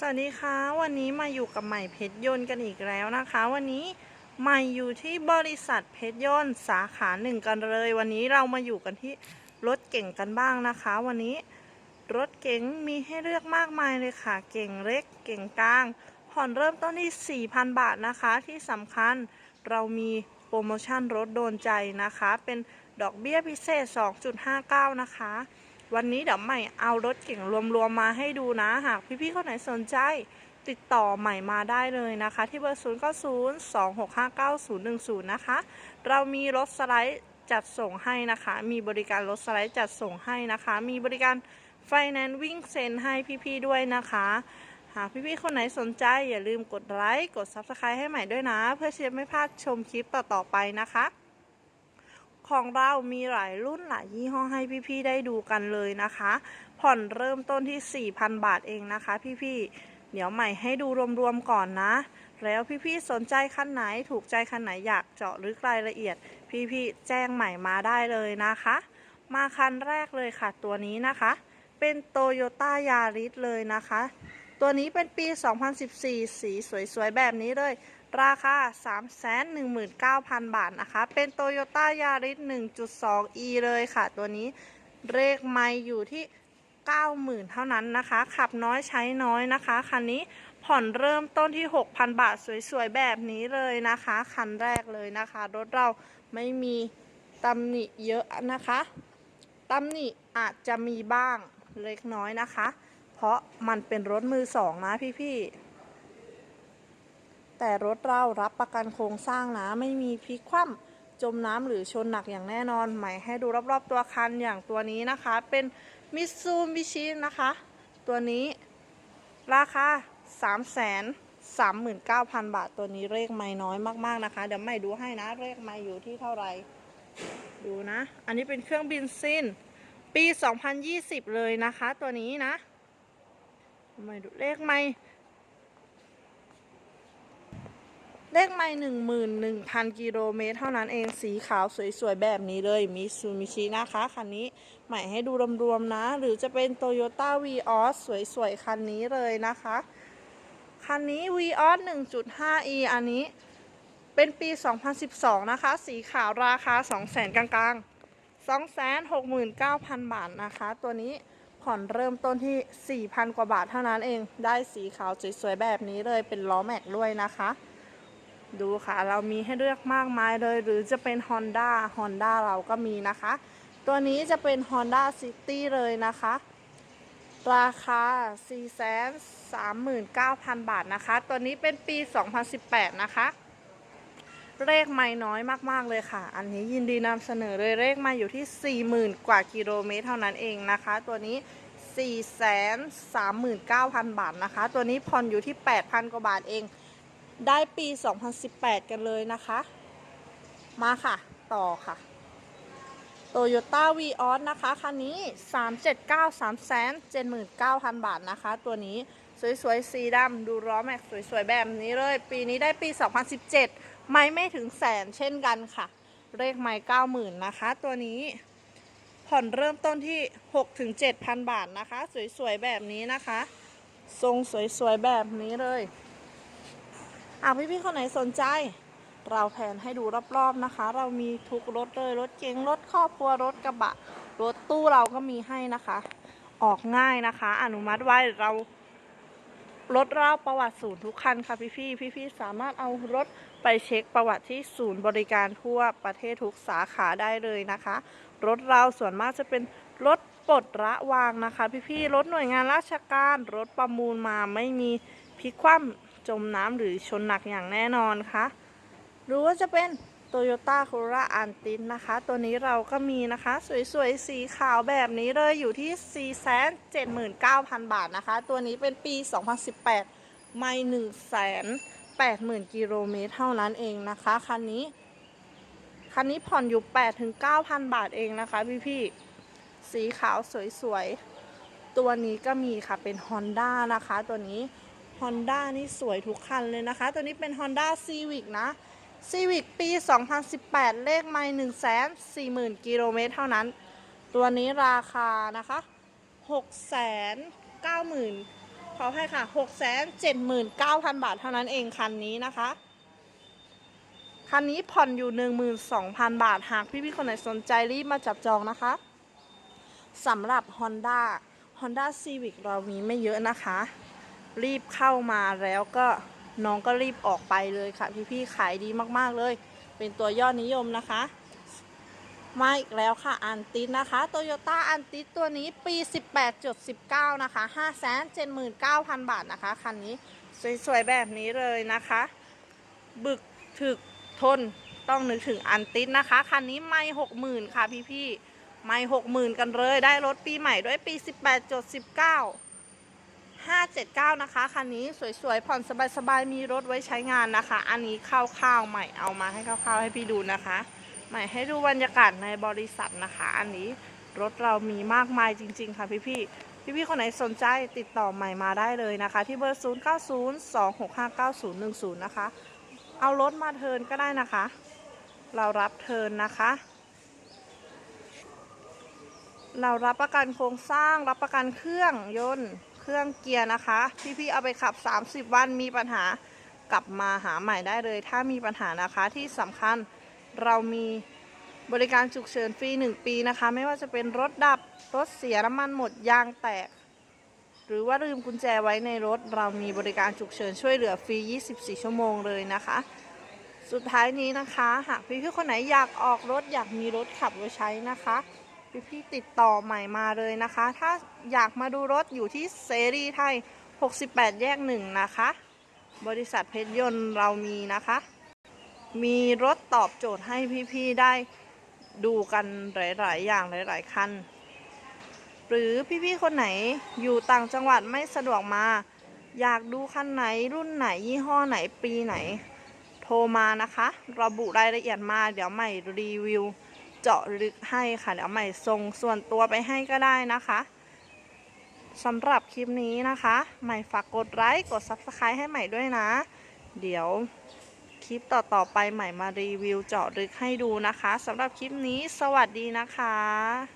สวัสดีค่ะ วันนี้มาอยู่กับใหม่เพชรยนต์กันอีกแล้วนะคะ วันนี้ใหม่อยู่ที่บริษัทเพชรยนต์สาขาหนึ่งกันเลย วันนี้เรามาอยู่กันที่รถเก่งกันบ้างนะคะ วันนี้รถเก๋งมีให้เลือกมากมายเลยค่ะ เก่งเล็กเก่งกลาง ผ่อนเริ่มต้นที่ 4,000 บาทนะคะ ที่สำคัญเรามีโปรโมชั่นรถโดนใจนะคะ เป็นดอกเบี้ยพิเศษ 2.59 นะคะ วันนี้เดี๋ยวใหม่เอารถเก่งรวมๆมาให้ดูนะ หากพี่ๆคนไหนสนใจติดต่อใหม่มาได้เลยนะคะ ที่เบอร์ 0 9 0 2 6 5 9 0 1 0 นะคะ เรามีรถสไลด์จัดส่งให้นะคะ มีบริการรถสไลด์จัดส่งให้นะคะ มีบริการไฟแนนซ์วิ่งเซ็นให้พี่ๆด้วยนะคะ หากพี่ๆคนไหนสนใจอย่าลืมกดไลค์กด Subscribe ให้ใหม่ด้วยนะ เพื่อที่จะไม่พลาดชมคลิปต่อๆไปนะคะ ของเรามีหลายรุ่นหลายยี่ห้อให้พี่ๆได้ดูกันเลยนะคะ ผ่อนเริ่มต้นที่ 4,000 บาทเองนะคะ พี่ๆเดี๋ยวใหม่ให้ดูรวมๆก่อนนะ แล้วพี่ๆสนใจคันไหนถูกใจคันไหนอยากเจาะลึกรายละเอียด พี่ๆแจ้งใหม่มาได้เลยนะคะ มาคันแรกเลยค่ะ ตัวนี้นะคะ เป็นโตโยต้ายาริสเลยนะคะ ตัวนี้เป็นปี 2014 สีสวยๆแบบนี้เลย ราคา 319,000 บาทนะคะ เป็นโตโยต้ายาริส 1.2e เลยค่ะ ตัวนี้เลขไม่อยู่ที่ 90,000 เท่านั้นนะคะ ขับน้อยใช้น้อยนะคะ คันนี้ผ่อนเริ่มต้นที่ 6,000 บาทสวยๆ แบบนี้เลยนะคะ คันแรกเลยนะคะ รถเราไม่มีตำหนิเยอะนะคะตำหนิอาจจะมีบ้างเล็กน้อยนะคะ เพราะมันเป็นรถมือสองนะพี่ๆ แต่รถเรารับประกันโครงสร้างนะไม่มีพลิกคว่ำจมน้ำหรือชนหนักอย่างแน่นอนหมายให้ดูรอบๆตัวคันอย่างตัวนี้นะคะ เป็นมิตซูบิชินะคะ ตัวนี้ราคา3 3 9 0 0 0 บาทตัวนี้เลขไม่น้อยมากๆนะคะ เดี๋ยวไม่ดูให้นะเลขไม่อยู่ที่เท่าไหร่ดูนะ อันนี้เป็นเครื่องบินซินปี 2020 เลยนะคะ ตัวนี้นะไม่ดูเลขไม่ เลขไม่หนึ่งหมื่นหนึ่งพันกิโลเมตร เท่านั้นเองสีขาวสวยๆ แบบนี้เลยมิซูมิชินะคะคันนี้ใหม่ให้ดูรวมๆนะ หรือจะเป็นโตโยต้าวีออสสวยๆ คันนี้เลยนะคะ คันนี้ v ีออส 1.5e อันนี้เป็นปี 2012 นะคะ สีขาวราคา 200,000 กลางๆ269,000 บาทนะคะ ตัวนี้ผ่อนเริ่มต้นที่ 4,000 กว่าบาทเท่านั้นเอง ได้สีขาวสวยๆ แบบนี้เลยเป็นล้อแม็กด้วยนะคะ ดูค่ะ เรามีให้เลือกมากมายเลย หรือจะเป็น Honda Honda เราก็มีนะคะ ตัวนี้จะเป็น Honda City เลยนะคะ ราคา 439,000 บาทนะคะ ตัวนี้เป็นปี 2018 นะคะเลขไม่น้อยมาก ๆ เลยค่ะ อันนี้ยินดีนำเสนอเลยเลขมาอยู่ที่ 40,000 กว่ากิโลเมตรเท่านั้นเองนะคะ ตัวนี้ 439,000 บาทนะคะ ตัวนี้ผ่อนอยู่ที่ 8,000 กว่าบาทเอง ได้ปี 2018 กันเลยนะคะ มาค่ะ ต่อค่ะโตโยต้าวีออสนะคะ คันนี้ 379 3 79,000 บาทนะคะ ตัวนี้สวยๆสีดำดูล้อแม็กสวยๆ แบบนี้เลย ปีนี้ได้ปี 2017 ไม่ไม่ถึงแสนเช่นกันค่ะ เลขไม่90,000 นะคะ ตัวนี้ ผ่อนเริ่มต้นที่6ถึง7,000 บาทนะคะ สวยๆ แบบนี้นะคะ ทรงสวยๆ แบบนี้เลย อะพี่ๆคนไหนสนใจ เราแผนให้ดูรอบๆนะคะ เรามีทุกรถเลยรถเก๋งรถครอบครัวรถกระบะ รถตู้เราก็มีให้นะคะ ออกง่ายนะคะ อนุมัติไว้เรารถเราประวัติศูนย์ทุกคันค่ะพี่ๆพี่ๆสามารถเอารถไปเช็คประวัติที่ศูนย์บริการทั่วประเทศทุกสาขาได้เลยนะคะ รถเราส่วนมากจะเป็นรถปลดระวางนะคะ พี่ๆรถหน่วยงานราชการ รถประมูลมาไม่มีพลิกคว่ำ จมน้ำหรือชนหนักอย่างแน่นอนค่ะหรือว่าจะเป็น Toyota Corolla Altis นะคะ ตัวนี้เราก็มีนะคะ สวยๆ สีขาวแบบนี้เลยอยู่ที่ 479,000 บาทนะคะ ตัวนี้เป็นปี 2018 ไม่180,000 กิโลเมตรเท่านั้นเองนะคะ คันนี้ คันนี้ผ่อนอยู่ 8-9,000 บาทเองนะคะพี่ๆ สีขาวสวยๆ ตัวนี้ก็มีค่ะเป็น Honda นะคะ ตัวนี้ Honda นี่สวยทุกคันเลยนะคะ ตัวนี้เป็น Honda Civic นะ Civic ปี 2018 เลขไม่140,000 กิโลเมตรเท่านั้น ตัวนี้ราคานะคะ 690,000ขอให้ค่ะหกแสนเจ็ดหมื่นเก้าพันบาทเท่านั้นเองคันนี้นะคะ คันนี้ผ่อนอยู่หนึ่งหมื่นสองพันบาท หากพี่ๆคนไหนสนใจรีบมาจับจองนะคะสำหรับ Honda Honda Civic เรามีไม่เยอะนะคะ รีบเข้ามาแล้วก็น้องก็รีบออกไปเลยค่ะ พี่ๆขายดีมากๆเลย เป็นตัวยอดนิยมนะคะมาอีกแล้วค่ะ อันติสนะคะโตโยต้าอันติสตัวนี้ปี 18.19 นะคะ 579,000 บาทนะคะ คันนี้สวยๆ แบบนี้เลยนะคะ บึกถึกทนต้องนึกถึงอันติสนะคะ คันนี้ไม่ 60,000 ค่ะพี่ๆไม่ 60,000 กันเลย ได้รถปีใหม่ด้วยปี 18.19 579 นะคะ คันนี้สวยๆ ผ่อนสบายๆ มีรถไว้ใช้งานนะคะ อันนี้คร่าวๆใหม่เอามาให้คร่าวๆให้พี่ดูนะคะ ใหม่ให้ดูบรรยากาศในบริษัทนะคะ อันนี้รถเรามีมากมายจริง ๆ ค่ะพี่ๆ พี่ๆ คนไหนสนใจติดต่อใหม่มาได้เลยนะคะ ที่เบอร์ 0902659010 นะคะ เอารถมาเทิร์นก็ได้นะคะ เรารับเทิร์นนะคะเรารับประกันโครงสร้างรับประกันเครื่องยนต์ เครื่องเกียร์นะคะ พี่ๆเอาไปขับ 30 วันมีปัญหากลับมาหาใหม่ได้เลย ถ้ามีปัญหานะคะที่สำคัญเรามีบริการฉุกเฉินฟรี 1 ปีนะคะ ไม่ว่าจะเป็นรถดับรถเสียน้ำมันหมดยางแตก หรือว่าลืมกุญแจไว้ในรถ เรามีบริการฉุกเฉินช่วยเหลือฟรี 24 ชั่วโมงเลยนะคะ สุดท้ายนี้นะคะ หากพี่ๆคนไหนอยากออกรถอยากมีรถขับไว้ใช้นะคะ พี่ๆติดต่อใหม่มาเลยนะคะ ถ้าอยากมาดูรถอยู่ที่เซรีไทย 68 แยกหนึ่งนะคะ บริษัทเพชรยนต์เรามีนะคะ มีรถตอบโจทย์ให้พี่ๆได้ดูกันหลาย ๆ อย่างหลาย ๆ คัน หรือพี่ๆคนไหนอยู่ต่างจังหวัดไม่สะดวกมา อยากดูคันไหนรุ่นไหนยี่ห้อไหนปีไหน โทรมานะคะ ระบุรายละเอียดมาเดี๋ยวใหม่รีวิว เจาะลึกให้ค่ะเดี๋ยวใหม่ส่งส่วนตัวไปให้ก็ได้นะคะสำหรับคลิปนี้นะคะ ใหม่ฝากกดไลค์กด Subscribe ให้ใหม่ด้วยนะ เดี๋ยวคลิปต่อๆไปใหม่มารีวิวเจาะลึกให้ดูนะคะสำหรับคลิปนี้สวัสดีนะคะ